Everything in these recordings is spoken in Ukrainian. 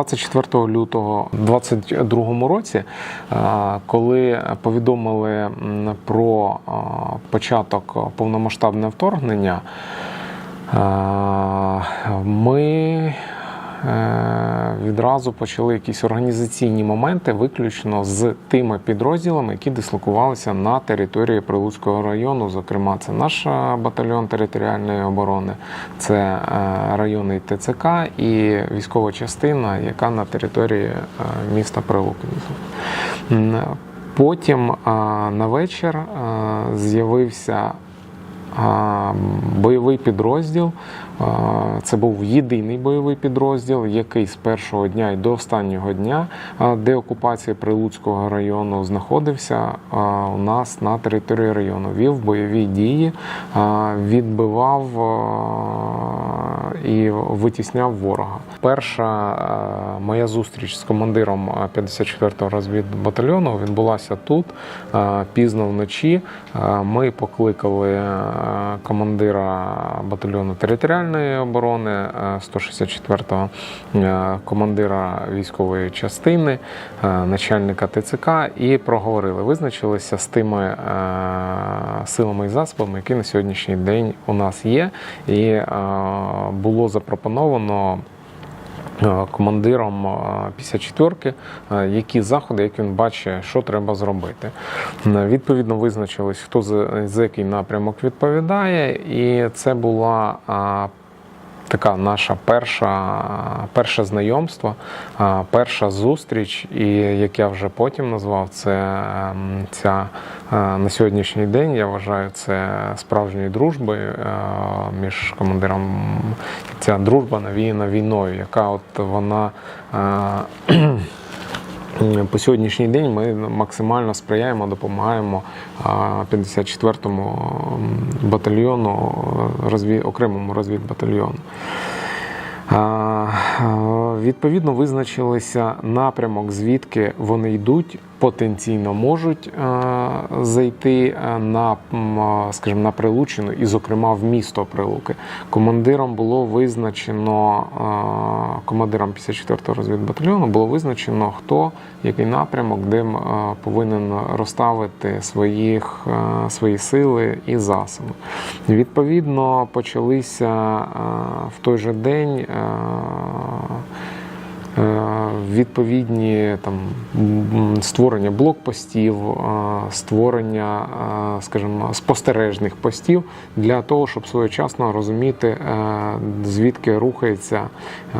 24 лютого 2022 році, е, коли повідомили про е, початок повномасштабного вторгнення, е, ми відразу почали якісь організаційні моменти виключно з тими підрозділами, які дислокувалися на території Прилуцького району. Зокрема, це наш е, батальйон територіальної оборони, це е, районний ТЦК і військова частина, яка на території е, міста Прилуки. Потім е, на вечір е, з'явився бойовий підрозділ. Це був єдиний бойовий підрозділ, який з першого дня і до останнього дня деокупації Прилуцького району знаходився у нас на території району. Вів бойові дії, відбивав і витісняв ворога. Перша моя зустріч з командиром а, 54-го розвідбатальйону відбулася тут пізно вночі. Ми покликали командира батальйону територіальної оборони е, 164-го е, командира військової частини, е, начальника ТЦК. І проговорили, визначилися з тими е, силами і засобами, які на сьогоднішній день у нас є, і е, було запропоновано е, командиром е, 54-ки, е, які заходи, як він бачить, що треба зробити. Е, Відповідно, визначились, хто за, який напрямок відповідає, і це була така наша перша, перше знайомство, перша зустріч, і як я вже потім назвав, це ем, ця е, на сьогоднішній день, я вважаю, це справжньою дружби е, між командиром. Ця дружба навіяна війною, яка от вона. По сьогоднішній день ми максимально сприяємо, допомагаємо а, 54-му батальйону, розвід, окремому розвідбатальйону. Відповідно, визначилися напрямок, звідки вони йдуть, потенційно можуть е, зайти е, на, е, скажімо, на Прилучину і, зокрема, в місто Прилуки. Командиром було визначено, командиром 54-го розвідбатальйону було визначено, хто який напрямок, де повинен розставити своїх, свої сили і засоби. Відповідно, почалися в той же день. Відповідні там створення блокпостів, створення, скажімо, спостережних постів для того, щоб своєчасно розуміти, е, звідки рухається е,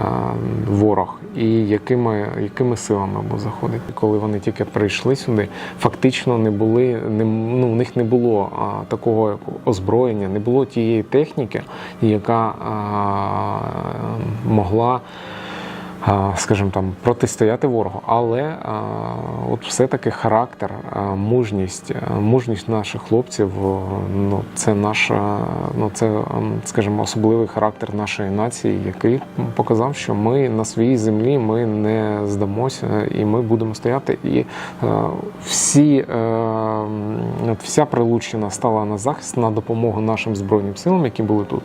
ворог і якими, якими силами буде заходити. Коли вони тільки прийшли сюди, фактично не були, не, ну, у них не було такого озброєння, не було тієї техніки, яка могла скажімо там, протистояти ворогу. Але от все-таки характер, мужність, мужність наших хлопців, ну це наша, ну це, скажімо, особливий характер нашої нації, який показав, що ми на своїй землі ми не здамося і ми будемо стояти. І е, всі, е, вся Прилуччина стала на захист на допомогу нашим збройним силам, які були тут,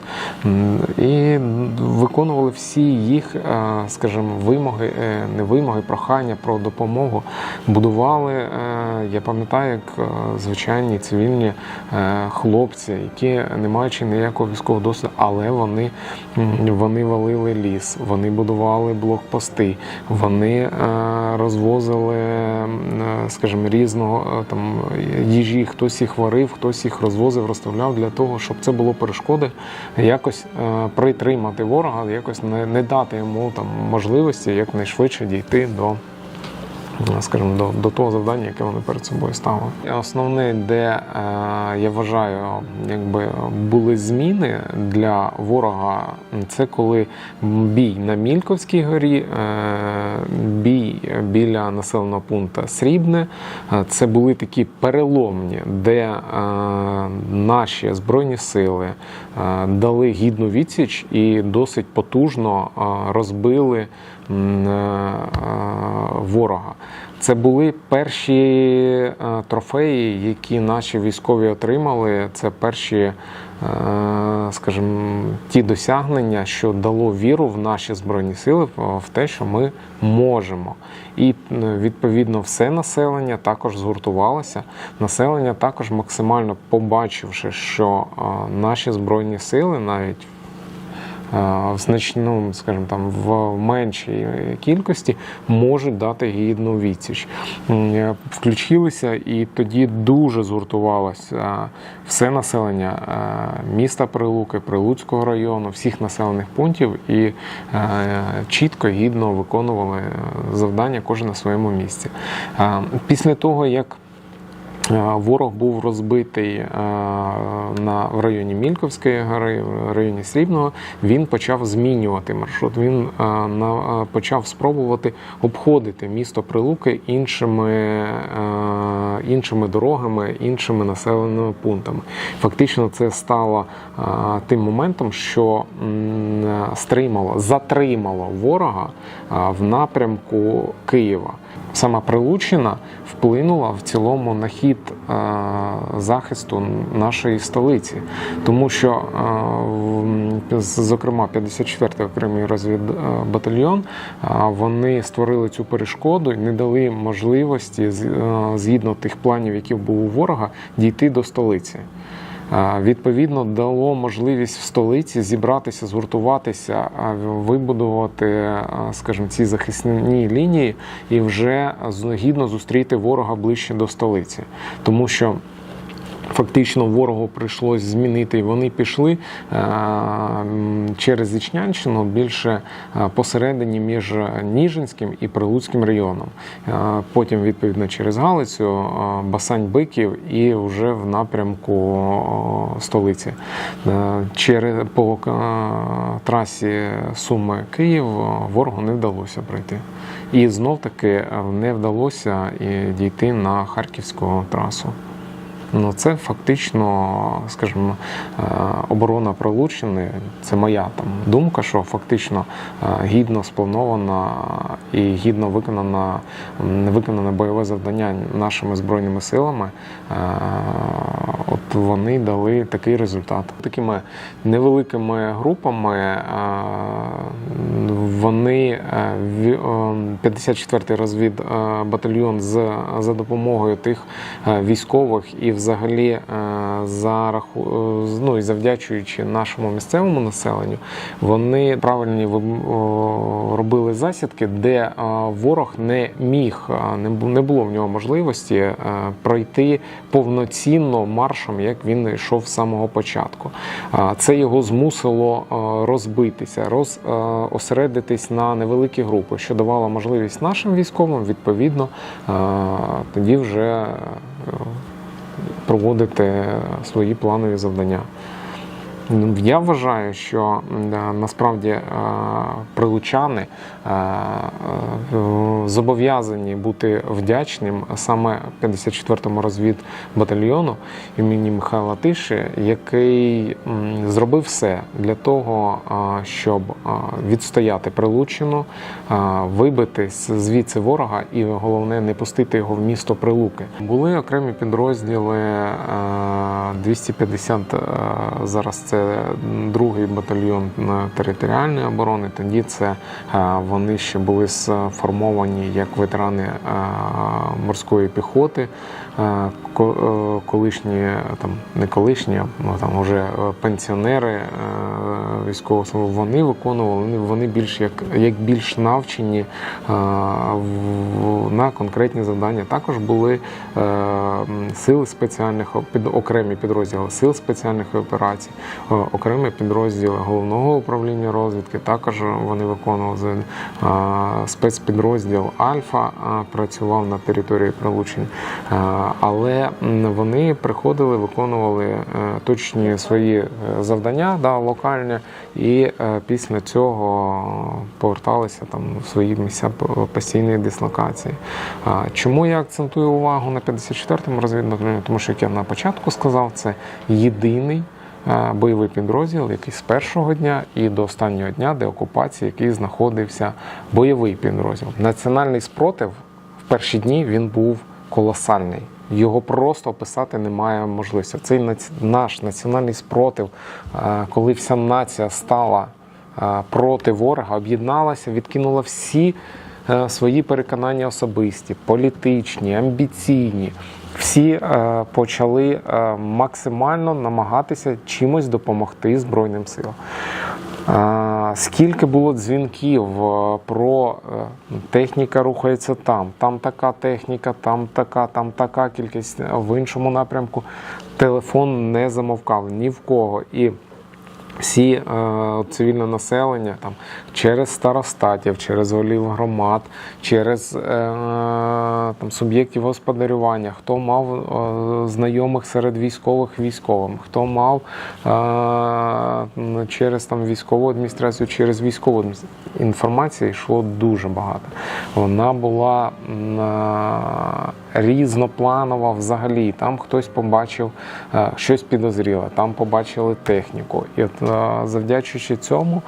і виконували всі їх, е, скажімо, вимоги, е, не вимоги, прохання про допомогу. Будували, е, я пам'ятаю, як е, звичайні цивільні хлопці, які не маючи ніякого військового досвіду, але вони, вони валили ліс, вони будували блокпости, вони розвозили, скажімо, різного там їжі, хтось їх варив, хтось їх розвозив, розставляв для того, щоб це було перешкоди, якось притримати ворога, якось не, не дати йому там можливості якнайшвидше дійти до. Е, Скажімо, до, до того завдання, яке вони перед собою ставили. Основне, де е, я вважаю, якби були зміни для ворога, це коли бій на Мільковській горі, е, бій біля населеного пункту Срібне. Це були такі переломні, де наші збройні сили дали гідну відсіч і досить потужно розбили ворога. Це були перші е, трофеї, які наші військові отримали. Це перші, е, скажімо, ті досягнення, що дало віру в наші збройні сили, в те, що ми можемо. І е, відповідно все населення також згуртувалося. Населення також максимально побачивши, що е, наші збройні сили навіть е, в значному, скажімо там, в меншій кількості можуть дати гідну відсіч. Е, Включилися і тоді дуже згуртувалося все населення е, міста Прилуки, Прилуцького району, всіх населених пунктів і е, чітко, гідно виконували е, завдання кожен на своєму місці. Е, Після того, як Е, Ворог був розбитий е, на в районі Мільковської гори, в районі Срібного. Він почав змінювати маршрут. Він е, е, почав спробувати обходити місто Прилуки іншими, е, іншими дорогами, іншими населеними пунктами. Фактично, це стало е, тим моментом, що е, стримало, затримало ворога е, в напрямку Києва. Сама Прилуччина вплинула в цілому на хід е, захисту нашої столиці, тому що, е, зокрема, 54-й окремий розвідбатальйон, е, вони створили цю перешкоду і не дали можливості, згідно тих планів, які був у ворога, дійти до столиці. Відповідно, дало можливість в столиці зібратися, згуртуватися, вибудувати, скажімо, ці захисні лінії і вже згідно зустріти ворога ближче до столиці, тому що. Фактично ворогу прийшлось змінити, вони пішли е, через Ічнянщину більше е, посередині між Ніжинським і Прилуцьким районом. Е, Потім, відповідно, через Галицю, е, Басань Биків і вже в напрямку столиці. Через по трасі Суми Київ ворогу не вдалося пройти. І знов таки не вдалося дійти на харківську трасу. Ну, це фактично, скажімо, е, оборона Прилуччини. Це моя там думка, що фактично е, гідно спланована і гідно виконана виконане бойове завдання нашими збройними силами. Е, От вони дали такий результат. Такими невеликими групами вони е, ві- е, 54-й розвідбатальйон з за допомогою тих військових і взагалі е, за раху, е, ну, і завдячуючи нашому місцевому населенню, вони правильні ви- робили засідки, де е, ворог не міг, не було в нього можливості пройти повноцінно маршем, як він йшов з самого початку. Це його змусило розбитися, роз, е, на невеликі групи, що давало можливість нашим військовим відповідно тоді вже проводити свої планові завдання. Я вважаю, що насправді е, прилучани е, е, зобов'язані бути вдячним саме 54-му розвідбатальйону імені Михайла Тиші, який зробив все для того, щоб відстояти Прилуччину, е, вибити звідси ворога і головне не пустити його в місто Прилуки. Були окремі підрозділи е, 250 е, зараз це другий батальйон е, територіальної оборони. Тоді це е, вони ще були сформовані як ветерани е, морської піхоти. Е, ко- Колишні там не колишні, ну, там вже е, пенсіонери е, військового служби, вони виконували вони, більш як, як більш навчені на конкретні завдання. Також були сили спеціальних під окремі підрозділи сил спеціальних операцій, окремі підрозділи головного управління розвідки. Також вони виконували спецпідрозділ Альфа працював на території Прилучень, але вони приходили, виконували е, точні свої е, завдання да, локальні, і е, після цього поверталися там в свої місця постійної дислокації. Чому я акцентую увагу на 54-му розвідбатальйоні? Тому що, як я на початку сказав, це єдиний бойовий підрозділ, який з першого дня і до останнього дня деокупації, який знаходився бойовий підрозділ. Національний спротив. в перші дні він був колосальний. Його просто описати немає можливості. Цей наш національний спротив, е, коли вся нація стала е, проти ворога, об'єдналася, відкинула всі е, свої переконання особисті, політичні, амбіційні. Всі почали максимально намагатися чимось допомогти Збройним силам. Скільки було дзвінків е, про е, техніка рухається там, там така техніка, там така, там така кількість в іншому напрямку. Телефон не замовкав ні в кого. І всі е, цивільне населення там через старостатів, через голів громад, через е, там суб'єктів господарювання, хто мав е, знайомих серед військових військовим, хто мав е, через там військову адміністрацію, через військову адміністрацію. інформації йшло дуже багато. Вона була різнопланова взагалі. Там хтось побачив щось підозріле, там побачили техніку. І от завдячуючи цьому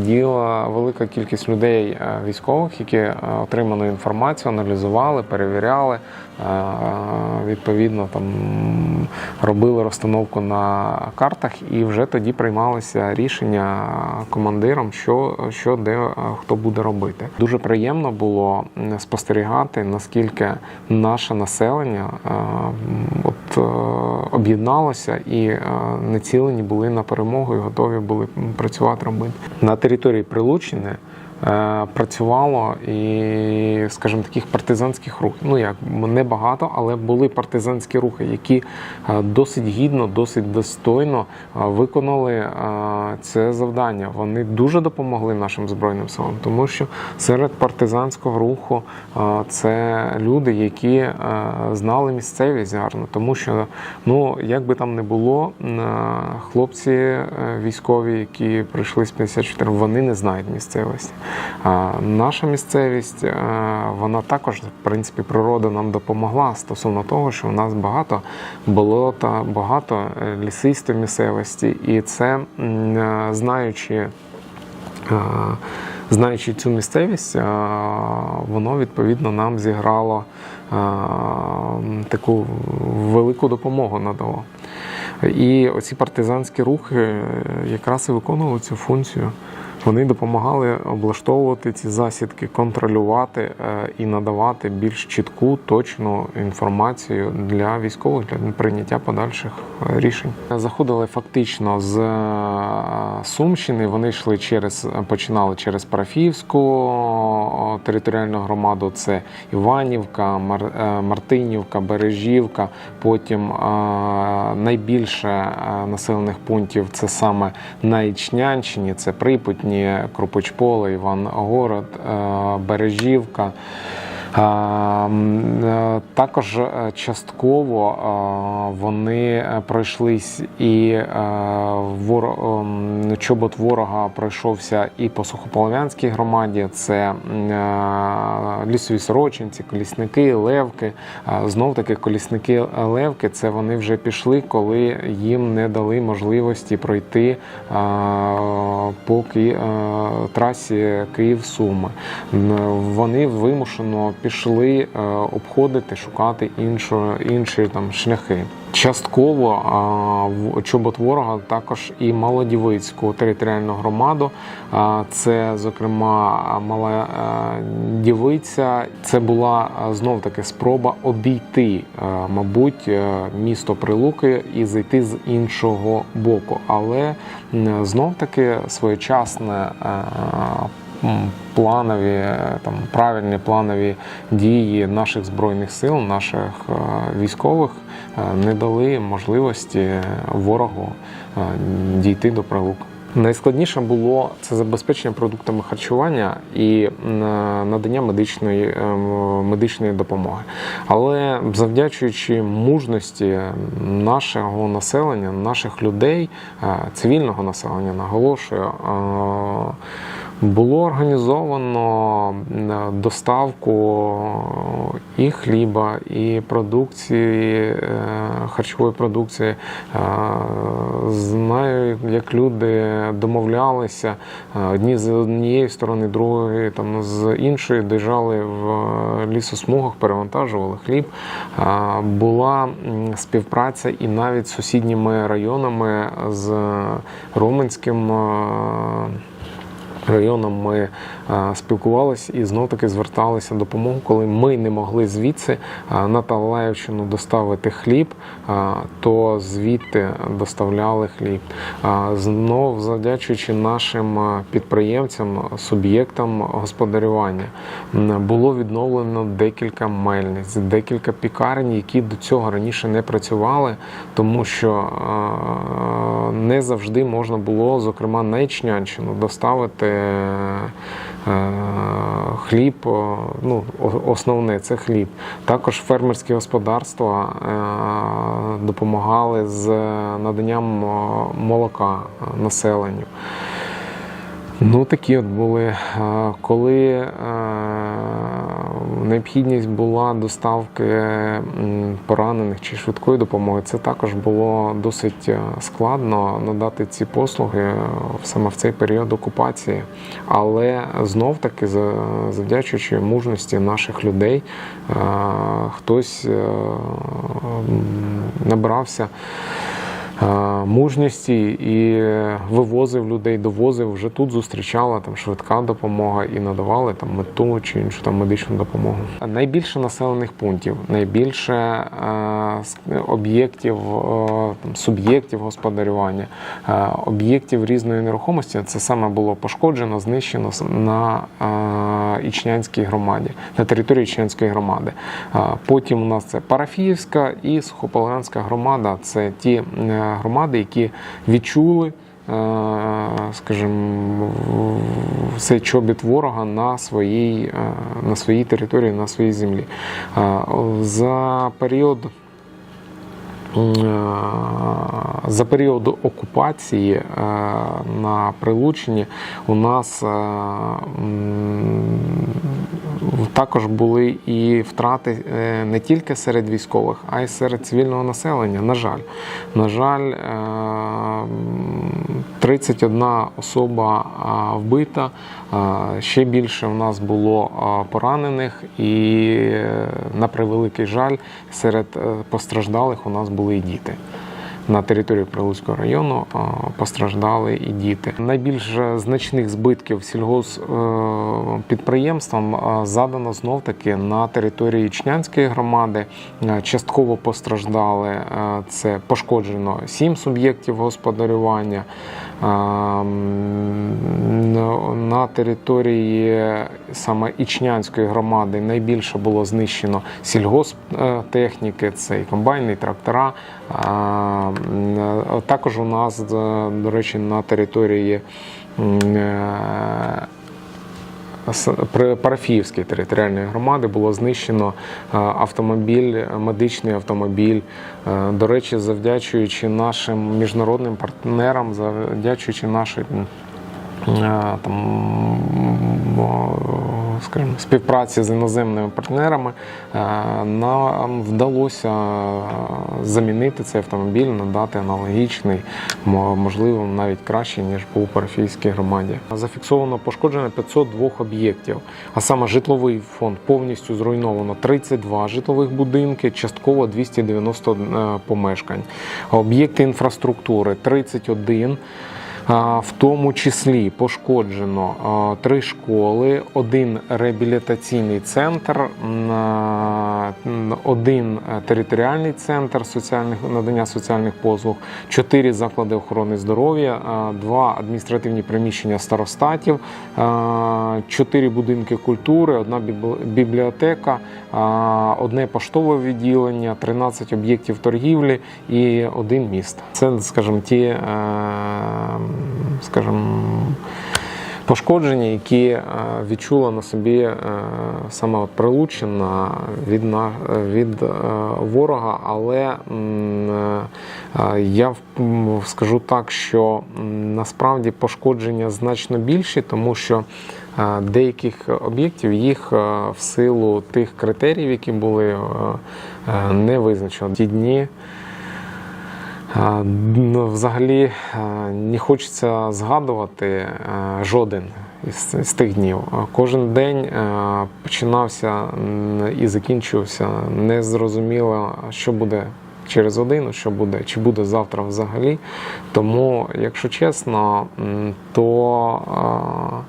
сиділа велика кількість людей е, військових, які е, отриману інформацію аналізували, перевіряли. е, Відповідно, там робили розстановку на картах, і вже тоді приймалися рішення командиром, що, що де хто буде робити. Дуже приємно було спостерігати, наскільки наше населення от, об'єдналося і е, націлені були на перемогу і готові були працювати робити. На території Прилуччини е, працювало і, скажімо, таких партизанських рухів. Ну як небагато, але були партизанські рухи, які е, досить гідно, досить достойно е, виконали е, це завдання. Вони дуже допомогли нашим збройним силам, тому що серед партизанського руху е, це люди, які е, знали місцевість гарно, тому що ну як би там не було, е, хлопці е, військові, які прийшли з 54, вони не знають місцевості. Наша місцевість, е, вона також, в принципі, природа нам допомогла стосовно того, що у нас багато болота, багато е, лісистої місцевості, і це е, знаючи. Знаючи цю місцевість, воно відповідно нам зіграло таку велику допомогу надало. І оці партизанські рухи якраз і виконували цю функцію. Вони допомагали облаштовувати ці засідки, контролювати е, і надавати більш чітку, точну інформацію для військових для прийняття подальших е, рішень. Заходили фактично з е, Сумщини. Вони йшли через починали через Парафіївську територіальну громаду. Це Іванівка, Мар, Мартинівка, Бережівка. Потім найбільше населених пунктів це саме на Ічнянщині, це Припутні, Крупочполе, Івангород, е, Бережівка. Е, Також е, частково е, вони пройшлись і чобот ворога пройшовся і по Сухополов'янській громаді. Це лісові сорочинці, колісники, левки. Знов таки колісники левки це вони вже пішли, коли їм не дали можливості пройти по трасі Київ-Суми. Вони вимушено пішли е, обходити, шукати іншо, інші там шляхи. Частково а, в чобот ворога також і Малодівицьку територіальну громаду. А, Це, зокрема, Мала е, Дівиця. Це була знов таки спроба обійти, е, мабуть, е, місто Прилуки і зайти з іншого боку. Але знов таки своєчасне е, планові, е, там правильні планові дії наших збройних сил, наших е, військових е, не дали можливості ворогу дійти до прилук. Найскладніше було це забезпечення продуктами харчування і надання медичної, медичної допомоги. Але завдячуючи мужності нашого населення, наших людей, цивільного населення, наголошую, Було організовано е, доставку і хліба, і продукції, е, харчової продукції. Е, Знаю, як люди домовлялися е, одні з однієї сторони, другі там з іншої, доїжджали в лісосмугах, перевантажували хліб. Е, Була співпраця і навіть з сусідніми районами з Роменським. Районом ми е, спілкувалися і знов таки зверталися допомогу, коли ми не могли звідси е, на Талаївщину доставити хліб, е, то звідти доставляли хліб. Знов завдячуючи нашим підприємцям, суб'єктам господарювання, було відновлено декілька мельниць, декілька пікарень, які до цього раніше не працювали, тому що не завжди можна було, зокрема на Ічнянщину, доставити хліб. Ну, основне це хліб. Також фермерські господарства е, допомагали з наданням молока е, населенню. Ну, такі от були. Е, Коли е, необхідність була доставки поранених чи швидкої допомоги, це також було досить е, складно надати ці послуги е, саме в цей період окупації. Але знов таки, за- завдячуючи мужності наших людей, е, хтось набрався мужності і вивозив людей, довозив. Вже тут зустрічала там швидка допомога і надавали там мету чи іншу там медичну допомогу. Найбільше населених пунктів, найбільше е, об'єктів, е, суб'єктів господарювання, е, об'єктів різної нерухомості. Це саме було пошкоджено, знищено на е, Ічнянській громаді, на території Ічнянської громади. Потім у нас це Парафіївська і Сухополянська громада. Це ті громади, які відчули. е, Скажімо, цей чобіт ворога на своїй, е, на своїй території, на своїй землі. Е, За період За період окупації е, на Прилучині у нас е, також були і втрати е, не тільки серед військових, а й серед цивільного населення. На жаль, на жаль, е, 31 особа вбита. Ще більше в нас було поранених, і е, на превеликий жаль, серед е, постраждалих у нас були і діти. На території Прилуцького району постраждали і діти. Найбільш значних збитків сільгоспідприємствам задано знов таки на території Ічнянської громади. Частково постраждали це пошкоджено сім суб'єктів господарювання. На- території саме Ічнянської громади найбільше було знищено сільгосптехніки, це і комбайни, і трактора. Е, Також у нас, е, до речі, на території е, при Парафіївській територіальної громади було знищено е, автомобіль, медичний автомобіль. Е, До речі, завдячуючи нашим міжнародним партнерам, завдячуючи нашій м, е, там, скажімо, співпраці з іноземними партнерами, е, нам вдалося замінити цей автомобіль, надати аналогічний, можливо, навіть кращий, ніж був парафійській громаді. Зафіксовано пошкоджено 502 об'єктів, а саме житловий фонд повністю зруйновано 32 житлових будинки, частково 290 е, помешкань. Об'єкти інфраструктури 31. В тому числі пошкоджено три школи, один реабілітаційний центр, один територіальний центр соціальних надання соціальних послуг, чотири заклади охорони здоров'я, два адміністративні приміщення старостатів, чотири будинки культури, одна бібліотека, одне поштове відділення, 13 об'єктів торгівлі і один міст. Це, скажімо, ті, е, скажімо, пошкодження, які е, відчула на собі е, саме от Прилуччина від, від е, ворога. Але я скажу так, що насправді пошкодження значно більші, тому що деяких об'єктів їх в силу тих критеріїв, які були не визначено. Ті дні Взагалі е, не хочеться згадувати е, жоден із, тих днів. Кожен день е, починався і закінчувався незрозуміло, що буде через годину, що буде, чи буде завтра взагалі. Тому, якщо чесно, то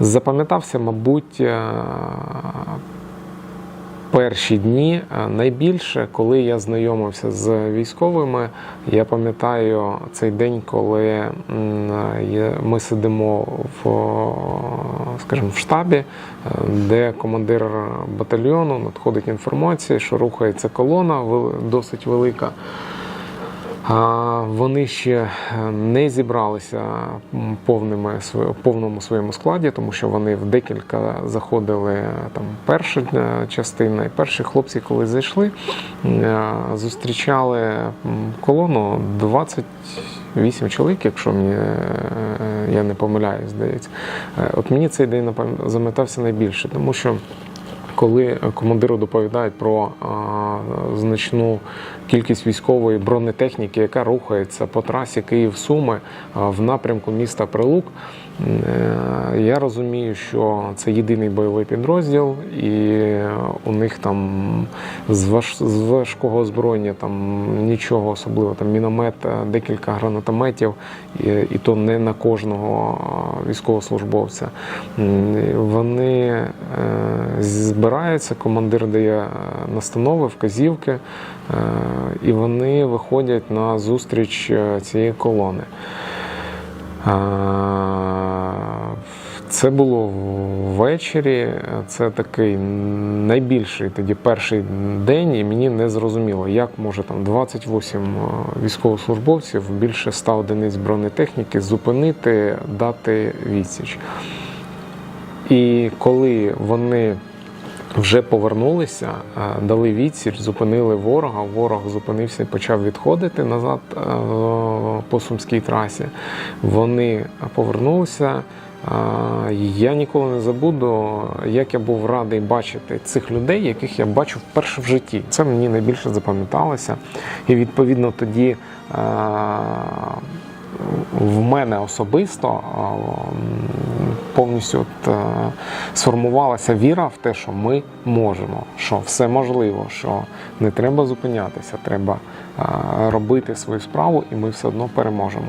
запам'ятався, мабуть, е, перші дні найбільше, коли я знайомився з військовими, я пам'ятаю цей день, коли ми сидимо в, скажімо, в штабі, де командир батальйону надходить інформація, що рухається колона досить велика. Вони ще е, не зібралися повними повному своєму складі, тому що вони в декілька заходили е, там перша е, частина, і перші хлопці, коли зайшли, зустрічали колону 28 чоловік, якщо мені я не помиляюсь, здається. От мені цей день запам'ятався найбільше, тому що коли командиру доповідають про а, значну кількість військової бронетехніки, яка рухається по трасі Київ-Суми в напрямку міста Прилук, е, я розумію, що це єдиний бойовий підрозділ, і у них там з, важ, з важкого озброєння там нічого особливого, там міномет, е, декілька гранатометів, і, і то не на кожного військовослужбовця. Вони збираються, командир дає е, настанови, вказівки, е, і вони виходять на зустріч е, цієї колони. Це було ввечері. Це такий найбільший тоді перший день, і мені не зрозуміло, як може там 28 військовослужбовців, більше 100 одиниць бронетехніки зупинити, дати відсіч. І коли вони вже повернулися, е, дали відсіч, зупинили ворога. Ворог зупинився і почав відходити назад е, по сумській трасі. Вони повернулися. Е, Я ніколи не забуду, як я був радий бачити цих людей, яких я бачив вперше в житті. Це мені найбільше запам'яталося. І відповідно тоді в мене особисто повністю от, е, сформувалася віра в те, що ми можемо, що все можливо, що не треба зупинятися, треба робити свою справу, і ми все одно переможемо.